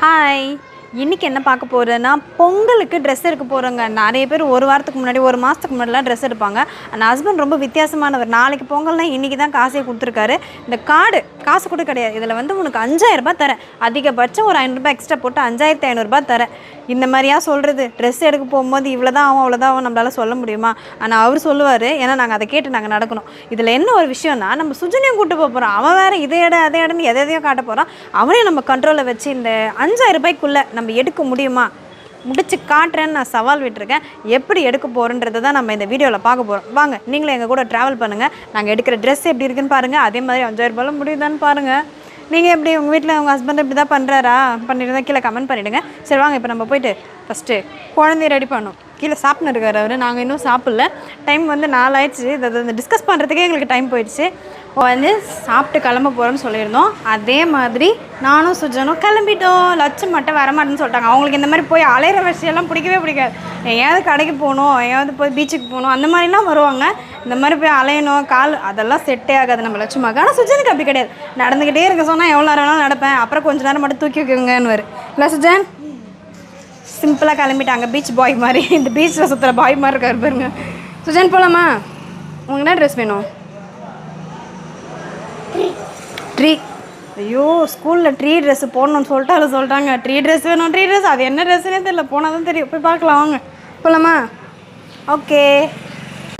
Hi இன்றைக்கி என்ன பார்க்க போகிறேன்னா பொங்கலுக்கு ட்ரெஸ் எடுக்க போகிறோங்க நிறைய பேர் ஒரு வாரத்துக்கு முன்னாடி ஒரு மாதத்துக்கு முன்னாடிலாம் ட்ரெஸ் எடுப்பாங்க. அந்த ஹஸ்பண்ட் ரொம்ப வித்தியாசமானவர். நாளைக்கு பொங்கல்னால் இன்றைக்கி தான் காசே கொடுத்துருக்காரு. இந்த கார்டு காசு கூட கிடையாது. இதில் வந்து உனக்கு அஞ்சாயிரம் ரூபாய் தரேன். அதிகபட்சம் ஒரு ஐநூறுரூபா எக்ஸ்ட்ரா போட்டு அஞ்சாயிரத்தி ஐநூறுரூபா தரேன். இந்த மாதிரியா சொல்கிறது ட்ரெஸ் எடுக்க போகும்போது இவ்வளோ தான் ஆகும் அவ்வளோதான் ஆகும் நம்மளால சொல்ல முடியுமா? ஆனால் அவர் சொல்லுவார் ஏன்னா நாங்கள் அதை கேட்டு நாங்கள் நடக்கணும். இதில் என்ன ஒரு விஷயம்னா நம்ம சுஜனையும் கூட்டு போக போகிறோம் அவன் வேறு இதை இடம் அதை இடம்னு எதை எதையும் காட்ட போகிறான் அவனையும் நம்ம கண்ட்ரோலில் வச்சு இந்த அஞ்சாயிரம் ரூபாய்க்குள்ளே நம்ம எடுக்க முடியுமா? முடிச்சு காட்டுறேன்னு நான் சவால் விட்டுருக்கேன். எப்படி எடுக்க போகிறன்றதை தான் நம்ம இந்த வீடியோவில் பார்க்க போகிறோம் வாங்க நீங்களும் எங்கள் கூட ட்ராவல் பண்ணுங்கள் நாங்கள் எடுக்கிற ட்ரெஸ் எப்படி இருக்குன்னு பாருங்கள் அதே மாதிரி அஞ்சாயிரம் ரூபாயில் முடியுதான்னு பாருங்கள் நீங்கள் எப்படி உங்கள் வீட்டில் உங்கள் ஹஸ்பண்ட் இப்படி தான் பண்ணுறாரா பண்ணிருந்தா கீழே கமெண்ட் பண்ணிவிடுங்க சரி வாங்க இப்போ நம்ம போயிட்டு ஃபஸ்ட்டு குழந்தைய ரெடி பண்ணணும். கீழே சாப்பிட்னு இருக்கார் அவர். நாங்கள் இன்னும் சாப்பிடல. டைம் வந்து நாலாயிடுச்சு. இதை டிஸ்கஸ் பண்ணுறதுக்கே எங்களுக்கு டைம் போயிடுச்சு. வந்து சாப்பிட்டு கிளம்ப போகிறோம்னு சொல்லியிருந்தோம். அதே மாதிரி நானும் சுஜனும் கிளம்பிட்டோம். லட்சம் மட்டும் வரமாட்டேன்னு சொல்லிட்டாங்க. அவங்களுக்கு இந்த மாதிரி போய் அலையிற வரிசையெல்லாம் பிடிக்கவே பிடிக்காது. எங்கேயாவது கடைக்கு போகணும் எங்கேயாவது போய் பீச்சுக்கு போகணும் அந்த மாதிரிலாம் வருவாங்க. இந்த மாதிரி போய் அலையணும் கால் அதெல்லாம் செட்டே ஆகாது. நம்ம லட்சமாக ஆனால் சுஜனுக்கு அப்படி கிடையாது. நடந்துக்கிட்டே இருக்க சொன்னால் எவ்வளோ நேரம் வேணாலும் நடப்பேன். அப்புறம் கொஞ்சம் நேரம் மட்டும் தூக்கி வைக்குங்கன்னு வரு இல்லை சுஜன்? சிம்பிளாக கிளம்பிட்டாங்க. பீச் பாய் மாதிரி. இந்த பீச்சில் சுற்றுற பாய் மாதிரி இருக்கார் பாருங்க. சுஜன் போகலாமா உங்களுக்கு என்ன ட்ரெஸ் வேணும்? ட்ரீ ஐயோ ஸ்கூலில் ட்ரீ ட்ரெஸ் போடணும்னு சொல்லிட்டு அதை சொல்லிட்டாங்க ட்ரீ ட்ரெஸ் வேணும் ட்ரீ ட்ரெஸ் அது என்ன ட்ரெஸ்ஸுனே தெரியல. போனால் தான் தெரியும். போய் பார்க்கலாம் வாங்க. போகலாமா ஓகே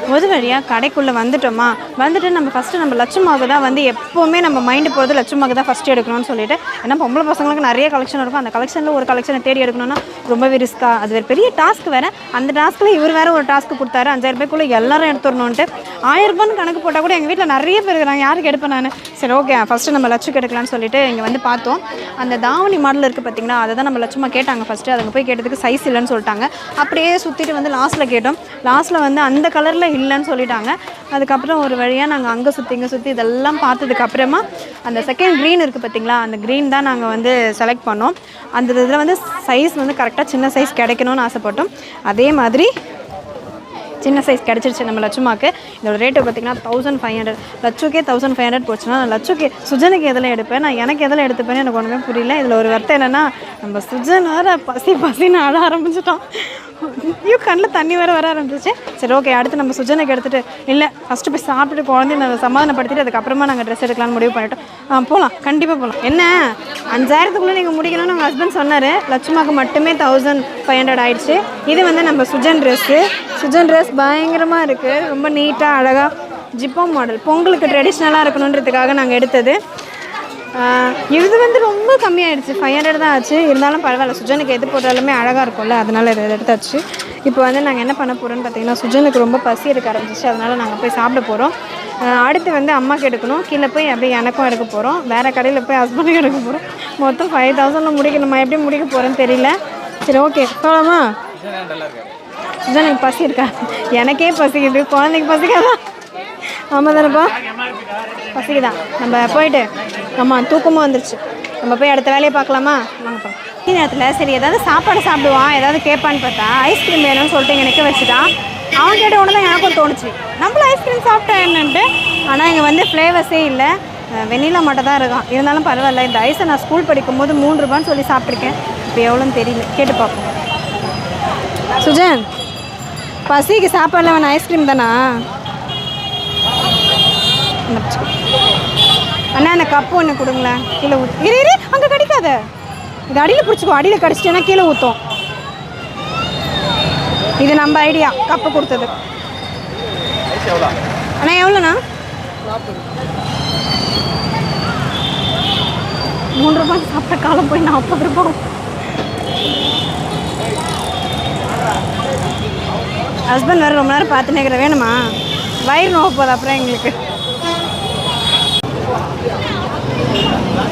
முது வழியாக கடைக்குள்ளே வந்துட்டோமா? வந்துட்டு நம்ம ஃபஸ்ட்டு நம்ம லட்சுமாவுக்கு தான் வந்து எப்போவுமே நம்ம மைண்டு போகிறது லட்சுமாவுக்கு தான் ஃபஸ்ட்டு எடுக்கணும்னு சொல்லிட்டு. ஏன்னா பொம்பளை பசங்களுக்கு நிறைய கலெக்ஷன் இருக்கும். அந்த கலெக்ஷனில் ஒரு கலெக்ஷனை தேடி எடுக்கணும்னா ரொம்பவே ரிஸ்க்காக அது ஒரு பெரிய டாஸ்க் வேறு. அந்த டாஸ்க்கில் இவர் வேறு ஒரு டாஸ்க் கொடுத்தாரு. அஞ்சாயிரம் ரூபாய்க்குள்ளே எல்லாரும் எடுத்துடணுன்ட்டு ஆயிரம் ரூபான்னு கணக்கு போட்டால் கூட எங்கள் வீட்டில் நிறைய பேர் இருக்கிறாங்க. யாருக்கு எடுப்பேன் நான்? சரி ஓகே ஃபஸ்ட்டு நம்ம லட்சுக்கு எடுக்கலாம்னு சொல்லிட்டு இங்கே வந்து பார்த்தோம். அந்த தாவணி மாடல் இருக்குது பார்த்தீங்கன்னா அதை தான் நம்ம லட்சமாக கேட்டாங்க ஃபஸ்ட்டு அதுங்க போய் கேட்டதுக்கு சைஸ் இல்லைன்னு சொல்லிட்டாங்க. அப்படியே சுற்றிட்டு வந்து லாஸ்ட்டில் கேட்டோம். லாஸ்ட்டில் வந்து அந்த கலரில் இல்லைன்னு சொல்லிட்டாங்க. அதுக்கப்புறம் ஒரு வழியாக நாங்கள் அங்கே சுற்றி இங்கே சுற்றி இதெல்லாம் பார்த்ததுக்கப்புறமா அந்த செகண்ட் க்ரீன் இருக்குது பார்த்தீங்களா அந்த க்ரீன் தான் நாங்கள் வந்து செலக்ட் பண்ணோம். அந்த இதில் வந்து சைஸ் வந்து கரெக்டாக சின்ன சைஸ் கிடைக்கணும்னு ஆசைப்பட்டோம். அதே மாதிரி சின்ன சைஸ் கிடச்சிருச்சு நம்ம லட்சுமாக்கு. இதோட ரேட்டு பார்த்தீங்கன்னா தௌசண்ட் ஃபைவ் ஹண்ட்ரட் லட்சுக்கே தௌசண்ட் ஃபைவ் ஹண்ட்ரட் போச்சுன்னா நான் லட்சுக்கு சுஜனுக்கு எதில் எடுப்பேன்? நான் எனக்கு எதில் எடுத்துப்பேன்னு எனக்கு ஒன்றுமே புரியல. இதில் ஒரு வருத்தம் என்னென்னா நம்ம சுஜன் வேறு பசி பசின்னு ஆட ஆரம்பிச்சிட்டோம். ஐயோ கண்ணில் தண்ணி வேறு வர ஆரம்பிச்சிச்சு சரி ஓகே அடுத்து நம்ம சுஜனுக்கு எடுத்துகிட்டு இல்லை ஃபஸ்ட்டு போய் சாப்பிட்டுட்டு குழந்தைய நம்ம சமாதானப்படுத்திட்டு அதுக்கப்புறமா நாங்கள் ட்ரெஸ் எடுக்கலாம்னு முடிவு பண்ணிட்டோம். ஆ போகலாம் கண்டிப்பாக போகலாம் என்ன? அஞ்சாயிரத்துக்குள்ளே நீங்கள் முடிக்கணும்னு உங்கள் ஹஸ்பண்ட் சொன்னார். லட்சுமாக்கு மட்டுமே தௌசண்ட் ஃபைவ் ஹண்ட்ரட் ஆயிடுச்சு. இது வந்து நம்ம சுஜன் ட்ரெஸ்ஸு சுஜன் ட்ரெஸ் பயங்கரமாக இருக்குது ரொம்ப நீட்டாக அழகாக ஜிப்போ மாடல் பொங்கலுக்கு ட்ரெடிஷ்னலாக இருக்கணுன்றதுக்காக நாங்கள் எடுத்தது. இது வந்து ரொம்ப கம்மியாயிடுச்சு. ஃபைவ் ஹண்ட்ரட் தான் ஆச்சு. இருந்தாலும் பரவாயில்ல. சுஜனுக்கு எது போட்டாலுமே அழகாக இருக்கும்ல. அதனால் இதை எடுத்தாச்சு. இப்போ வந்து நாங்கள் என்ன பண்ண போகிறோம்னு பார்த்தீங்கன்னா சுஜனுக்கு ரொம்ப பசி எடுக்க ஆரம்பிச்சிச்சு அதனால் நாங்கள் போய் சாப்பிட போகிறோம் அடுத்து வந்து அம்மாக்கு எடுக்கணும். கீழே போய் அப்படியே எனக்கும் எடுக்க போகிறோம் வேறு கடையில் போய் ஹஸ்பண்டுக்கு எடுக்க போகிறோம் மொத்தம் ஃபைவ் தௌசண்டில் முடிக்கணுமா? எப்படி முடிக்க போகிறேன்னு தெரியல. சரி ஓகே போகலாமா எனக்கு பசி இருக்கா? எனக்கே பசிக்குது. குழந்தைக்கு பசிக்காதா? ஆமாம் தானேப்பா? பசிக்குதான் நம்ம போயிட்டு ஆமாம் தூக்கமும் வந்துருச்சு. நம்ம போய் அடுத்த வேலையை பார்க்கலாமா? வாங்கப்பா நேரத்தில் சரி ஏதாவது சாப்பாடு சாப்பிடுவான் ஏதாவது கேட்பான்னு பார்த்தா ஐஸ்கிரீம் வேணும்னு சொல்லிட்டு இங்கே நிற்க வச்சுட்டான் அவன் கேட்ட உடனே தான் எனக்கும் தோணுச்சு. நம்மளும் ஐஸ்கிரீம் சாப்பிட்டேன்னுட்டு ஆனால் இங்கே வந்து ஃப்ளேவர்ஸே இல்லை. வெண்ணிலா மட்டும் தான் இருக்கான். இருந்தாலும் பரவாயில்ல இந்த ஐஸை நான் ஸ்கூல் படிக்கும்போது மூணு ரூபான்னு சொல்லி சாப்பிட்ருக்கேன் இப்போ எவ்வளோன்னு தெரியல. கேட்டு பார்ப்போம். சுஜன் பசிக்கு சாப்பாடில் வேணும் ஐஸ்கிரீம் தானா? அண்ணா அந்த கப்பு ஒன்று கொடுங்களேன். கீழே ஊற்று இரு இரு அங்கே கிடைக்காத. இது அடியில் பிடிச்சிக்கோ. அடியில் கடிச்சிட்டேன்னா கீழே ஊற்றும் இது நம்ம ஐடியா கப்பு கொடுத்தது. அண்ணா எவ்வளோண்ணா? மூன்று ரூபாய் சாப்பிட்ட காலம் போய் நாற்பது ரூபாய். ஹஸ்பண்ட் வேறு ரொம்ப நேரம் பார்த்து நிற்கிற வேணுமா? வயிறு நோக போகுது அப்புறம் எங்களுக்கு.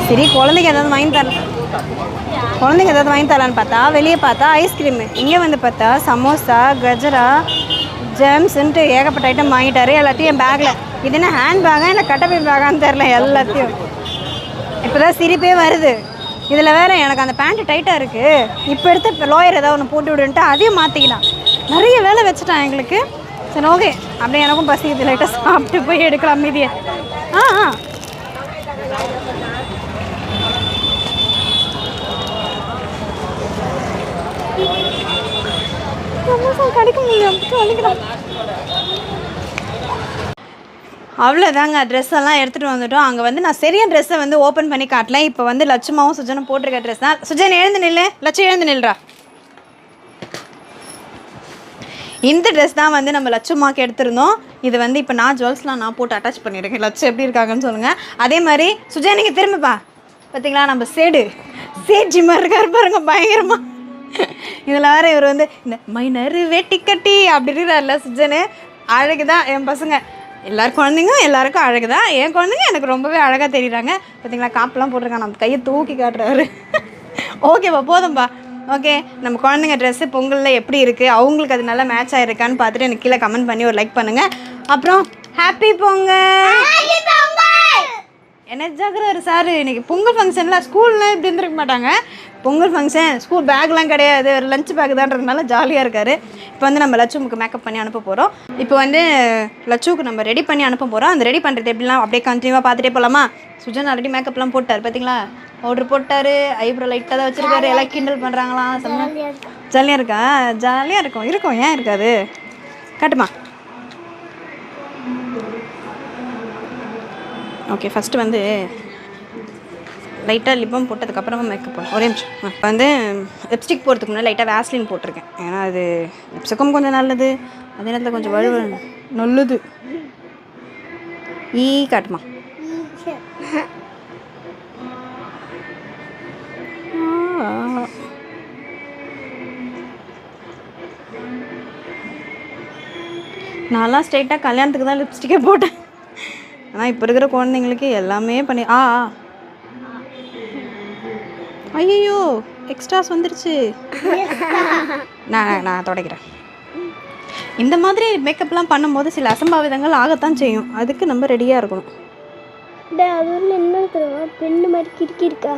சரி குழந்தைக்கு ஏதாவது வாங்கி தரேன். குழந்தைங்க ஏதாவது வாங்கி தரலான்னு பார்த்தா வெளியே பார்த்தா ஐஸ்கிரீமு இங்கே வந்து பார்த்தா சமோசா கஜரா ஜெம்ஸ்ன்ட்டு ஏகப்பட்ட ஐட்டம் வாங்கிட்டாரு. எல்லாத்தையும் என் பேக்கில் இது என்ன ஹேண்ட் பேக்கா இல்லை கட்டப்பை பேக்கான்னு தெரில எல்லாத்தையும். இப்போ தான் சிரிப்பே வருது. இதில் வேறு எனக்கு அந்த பேண்ட்டு டைட்டாக இருக்குது இப்போ எடுத்து இப்போ லோயர் ஏதாவது ஒன்று போட்டு விடுன்ட்டு அதையும் மாற்றிக்கலாம் நிறைய வேலை வச்சுட்டான் எங்களுக்கு. சரி ஓகே அப்படியே எனக்கும் பசிக்குது லைட்டாக சாப்பிட்டு போய் எடுக்கலாம் மீதியை. ஆ ஆ. அவ்வளோதாங்க ட்ரெஸ் எல்லாம் எடுத்துகிட்டு வந்துட்டோம். அங்கே வந்து நான் சரியாக ட்ரெஸ்ஸை வந்து ஓப்பன் பண்ணி காட்டல. இப்போ வந்து லட்சுமாவும் சுஜனும் போட்டிருக்க ட்ரெஸ் தான். சுஜன் எழுந்து நில்லு. லட்சம் எழுந்து நில்றா. இந்த ட்ரெஸ் தான் வந்து நம்ம லட்சுமாக்கு எடுத்திருந்தோம். இது வந்து இப்போ நான் ஜுவல்ஸ்லாம் நான் போட்டு அட்டாச் பண்ணியிருக்கேன் லட்சம் எப்படி இருக்காங்கன்னு சொல்லுங்கள் அதே மாதிரி சுஜன் நீங்கள் திரும்பப்பா பார்த்தீங்களா நம்ம சேடு. சேட்ஜி மாதிரி இருக்காரு பாருங்க பயங்கரமாக இதில் வேறு இவர் வந்து இந்த மைனர் வேட்டி கட்டி அப்படின்றார்ல இருக்கிறார்ல சுஜனு. அழகு தான் என் பசங்க. எல்லார் குழந்தைங்க எல்லாருக்கும் அழகு தான் என் குழந்தைங்க எனக்கு ரொம்பவே அழகாக தெரியுறாங்க. பார்த்தீங்களா காப்பெலாம் போட்டிருக்காங்க. நம்ம கையை தூக்கி காட்டுறாரு. ஓகேப்பா போதும்பா. ஓகே நம்ம குழந்தைங்க ட்ரெஸ்ஸு பொங்கலில் எப்படி இருக்குது அவங்களுக்கு அது நல்லா மேட்ச் ஆகிருக்கான்னு பார்த்துட்டு எனக்கு கீழே கமெண்ட் பண்ணி ஒரு லைக் பண்ணுங்கள் அப்புறம் ஹாப்பி பொங்கல். என்ன ஜாகிரர் சார் இன்னைக்கு பொங்கல் ஃபங்க்ஷனில் ஸ்கூல்லாம் இப்படி இருந்திருக்க மாட்டாங்க. பொங்கல் ஃபங்க்ஷன் ஸ்கூல் பேக்லாம் கிடையாது. ஒரு லஞ்ச் பேக் தான்றதுனால ஜாலியாக இருக்கார். இப்போ வந்து நம்ம லட்சுமுக்கு மேக்கப் பண்ணி அனுப்ப போகிறோம் இப்போ வந்து லட்சுவுக்கு நம்ம ரெடி பண்ணி அனுப்ப போகிறோம் அந்த ரெடி பண்ணுறது எப்படிலாம் அப்படியே கண்டினியூவாக பார்த்துட்டே போகலாமா சுஜன் ஆல்ரெடி மேக்கப்லாம் போட்டார் பார்த்தீங்களா பவுட்ரு போட்டார் ஐப்ரோ லைட்டாக தான் வச்சுருக்காரு. எல்லாம் கிண்டல் பண்ணுறாங்களாம் ஜாலியாக இருக்கா? ஜாலியாக இருக்கும். இருக்கும். ஏன் இருக்காது? காட்டுமா? ஓகே ஃபஸ்ட்டு வந்து லைட்டாக லிப்பம் போட்டதுக்கப்புறமா மேக்கப் போடும் ஒரே நிமிஷம். இப்போ வந்து லிப்ஸ்டிக் போடுறதுக்கு முன்னாடி லைட்டாக வேஸ்லின் போட்டிருக்கேன். ஏன்னா அது லிப்ஸ்டிக்கும் கொஞ்சம் நல்லது அதே நேரத்தில் கொஞ்சம் வலுவ நல்லது. ஈ காட்டுமா? ஆ. நான்லாம் ஸ்ட்ரைட்டாக கல்யாணத்துக்கு தான் லிப்ஸ்டிக்கே போட்டேன். ஆனால் இப்போ இருக்கிற குழந்தைங்களுக்கு எல்லாமே பண்ணி ஆ ஐயோ எக்ஸ்ட்ராஸ் வந்துருச்சு. நான் நான் தொடக்கிறேன். இந்த மாதிரி மேக்கப்லாம் பண்ணும்போது சில அசம்பாவிதங்கள் ஆகத்தான் செய்யும். அதுக்கு நம்ம ரெடியாக இருக்கணும். என்ன தெரியுமா பெண்ணு மாதிரி கிறுக்கி இருக்கா?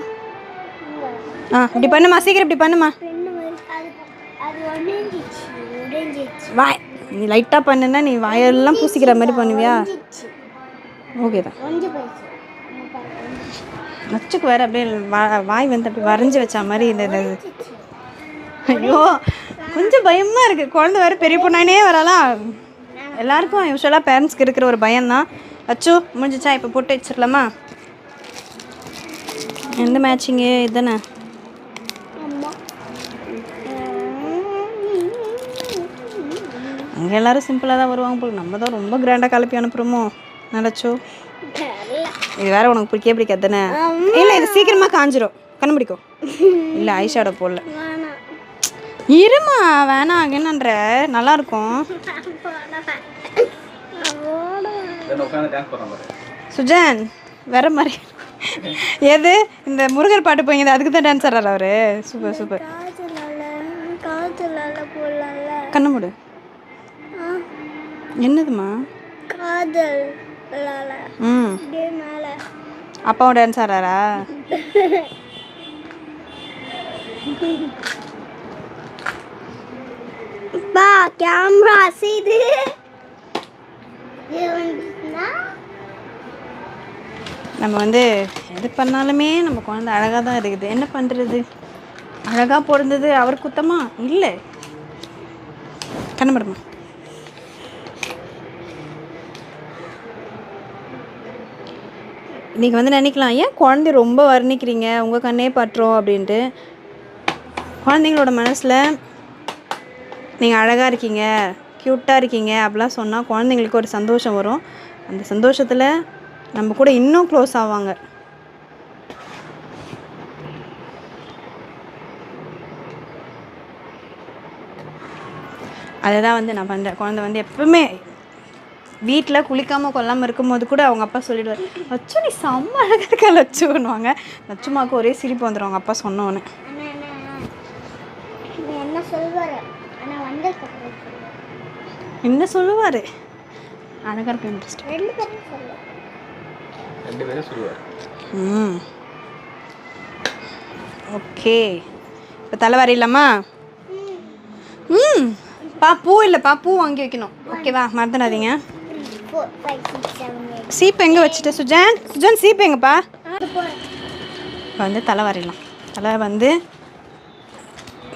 ஆ இப்படி பண்ணுமா? சீக்கிரம் இப்படி பண்ணுமா? வாய் நீ லைட்டாக பண்ணுனா நீ வாயெல்லாம் பூசிக்கிற மாதிரி பண்ணுவியா? ஓகே தான். நச்சுக்கு வேற அப்படியே வாய் வந்து அப்படி வரைஞ்சி வச்ச மாதிரி இந்த ஐயோ கொஞ்சம் பயமா இருக்கு. குழந்தை வேற பெரிய பொண்ணானே வரலாம் எல்லாருக்கும் யூஸ்வலாக பேரண்ட்ஸ்க்கு இருக்கிற ஒரு பயம்தான். அச்சோ முடிஞ்சிச்சா? இப்போ போட்டு வச்சிடலாமா எந்த மேட்சிங்கு இதுதானே? அங்கே எல்லாரும் சிம்பிளாக தான் வருவாங்க போல. நம்ம தான் ரொம்ப கிராண்டாக கலப்பி அனுப்புகிறோமோ நினச்சோ இது வேற உனக்கு பிடிக்கவே பிடிக்காது தானே? இல்லை இது சீக்கிரமாக காஞ்சிரும். கண்ணு பிடிக்கும். இல்லை ஐஷாடோ போடல. இருமா வேணாம். என்னன்ற? நல்லா இருக்கும் சுஜன் வேற மாதிரி. எது? இந்த முருகர் பாட்டு போய் அதுக்கு தான் டான்ஸ் ஆடுறாரு அவரு. Super super. கண்ணு மூடு. என்னதுமா காதல் ம். அப்பாவும் டான்ஸ் ஆடுறாரா? பா கேமரா செய்து நம்ம வந்து எது பண்ணாலுமே நம்ம குழந்தை அழகாக தான் இருக்குது. என்ன பண்ணுறது அழகாக பிறந்தது அவர் குத்தமா? இல்லை. கண்ணப்படுமா நீங்கள் வந்து நினைக்கலாம் ஏன் குழந்தை ரொம்ப வர்ணிக்கிறீங்க? உங்கள் கண்ணே பற்றோம் அப்படின்ட்டு. குழந்தைங்களோட மனசில் நீங்கள் அழகாக இருக்கீங்க க்யூட்டாக இருக்கீங்க அப்படிலாம் சொன்னால் குழந்தைங்களுக்கு ஒரு சந்தோஷம் வரும். அந்த சந்தோஷத்தில் நம்ம கூட இன்னும் க்ளோஸ் ஆவாங்க. அதை தான் வந்து நான் பண்ணுறேன் குழந்தை வந்து எப்பவுமே வீட்டில் குளிக்காமல் கொல்லாமல் இருக்கும்போது கூட அவங்க அப்பா சொல்லிடுவார் லட்சு நீ செம்ம அழகாக இருக்க லட்சுன்னுவாங்க. லட்சுமாவுக்கு ஒரே சிரிப்பு வந்துடும் அவங்க அப்பா சொன்னோன்னே என்ன சொல்லுவாரு? என்ன சொல்லுவார்? அழகாக இருக்க இன்ட்ரெஸ்ட் ரெண்டு பேரும் சொல்லுவார். ம். ஓகே. இப்போ தலைவாரி இல்லாமா? ம். பா பூ இல்லைப்பா பூ வாங்கி வைக்கணும். ஓகேவா? மறந்துடாதீங்க. ஃபோர் சீப்பு எங்கே வச்சுட்டு சுஜான்? சுஜான் சீப்பு எங்கப்பா? இப்போ வந்து தலை வரையலாம் தலை வந்து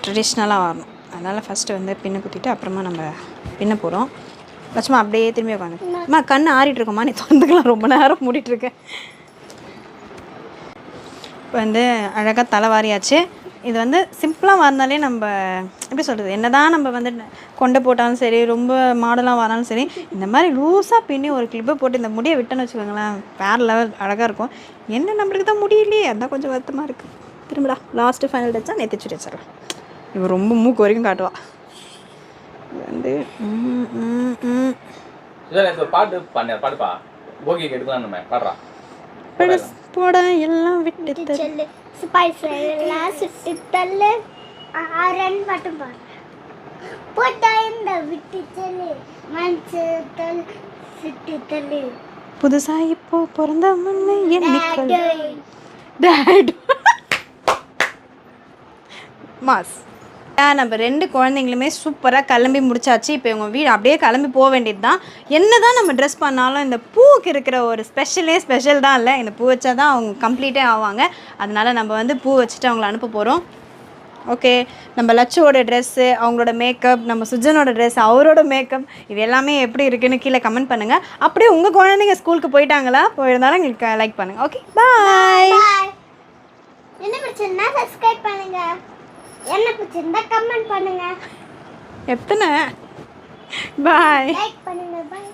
ட்ரெடிஷ்னலாக வரணும். அதனால் ஃபஸ்ட்டு வந்து பின்ன குத்திட்டு அப்புறமா நம்ம பின்ன போகிறோம் லட்சுமா அப்படியே திரும்பி உட்காந்து அம்மா கண் ஆறிட்டு இருக்கோம்மா நீ திறந்துக்கலாம் ரொம்ப நேரம் மூடிட்டுருக்கேன் இப்போ வந்து அழகாக தலை வாரியாச்சு. இது வந்து சிம்பிளாக வந்தாலே நம்ம எப்படி சொல்கிறது என்ன தான் நம்ம வந்து கொண்டை போட்டாலும் சரி ரொம்ப மாடலாக வராலும் சரி இந்த மாதிரி லூஸாக பின்னி ஒரு கிளிப்பை போட்டு இந்த முடியை விட்டோன்னு வச்சுக்கோங்களேன் வேறு லெவல் அழகாக இருக்கும். என்ன நம்மளுக்கு தான் முடியலையே அதான் கொஞ்சம் வருத்தமாக இருக்குது திரும்படா லாஸ்ட்டு ஃபைனல் டச்சா நேற்று சுடி வச்சிடலாம். இவன் ரொம்ப மூக்கு வரைக்கும் காட்டுவா. இது வந்து பாட்டு பாடுப்பா. போகிக்கு எடுக்கலாம் நம்ம பாடுறா. போட எல்லாம் விட்டு. சொல்லு. ஸ்பைஸ் எல்லாம் சுட்டு தள்ளு. ஆரன் மட்டும் பாரு. போட்டா இந்த விட்டு சொல்லு. மனசு தள்ளு சுட்டு தள்ளு. புதுசா இப்போ பிறந்த முன்னு எண்ணிக்கொள். Date mass. நம்ம ரெண்டு குழந்தைங்களுமே சூப்பராக கிளம்பி முடிச்சாச்சு. இப்போ இவங்க வீடு அப்படியே கிளம்பி போக வேண்டியது தான் என்ன தான் நம்ம ட்ரெஸ் பண்ணாலும் இந்த பூவுக்கு இருக்கிற ஒரு ஸ்பெஷலே ஸ்பெஷல் தான் இல்லை. இந்த பூ வச்சா தான் அவங்க கம்ப்ளீட்டே ஆவாங்க. அதனால் நம்ம வந்து பூ வச்சுட்டு அவங்கள அனுப்ப போகிறோம் ஓகே நம்ம லட்சுவோட ட்ரெஸ்ஸு அவங்களோட மேக்கப் நம்ம சுஜனோட ட்ரெஸ் அவரோட மேக்கப் இது எல்லாமே எப்படி இருக்குன்னு கீழே கமெண்ட் பண்ணுங்கள் அப்படியே உங்கள் குழந்தைங்க ஸ்கூலுக்கு போயிட்டாங்களா? போயிருந்தாலும் எங்களுக்கு லைக் பண்ணுங்கள் ஓகே பாய் என்ன பிரச்சனைனா சப்ஸ்கிரைப் பண்ணுங்கள் என்ன பிடிச்சிருந்தா கமெண்ட் பண்ணுங்க. எத்தனை? பாய் லைக் பண்ணுங்க பாய்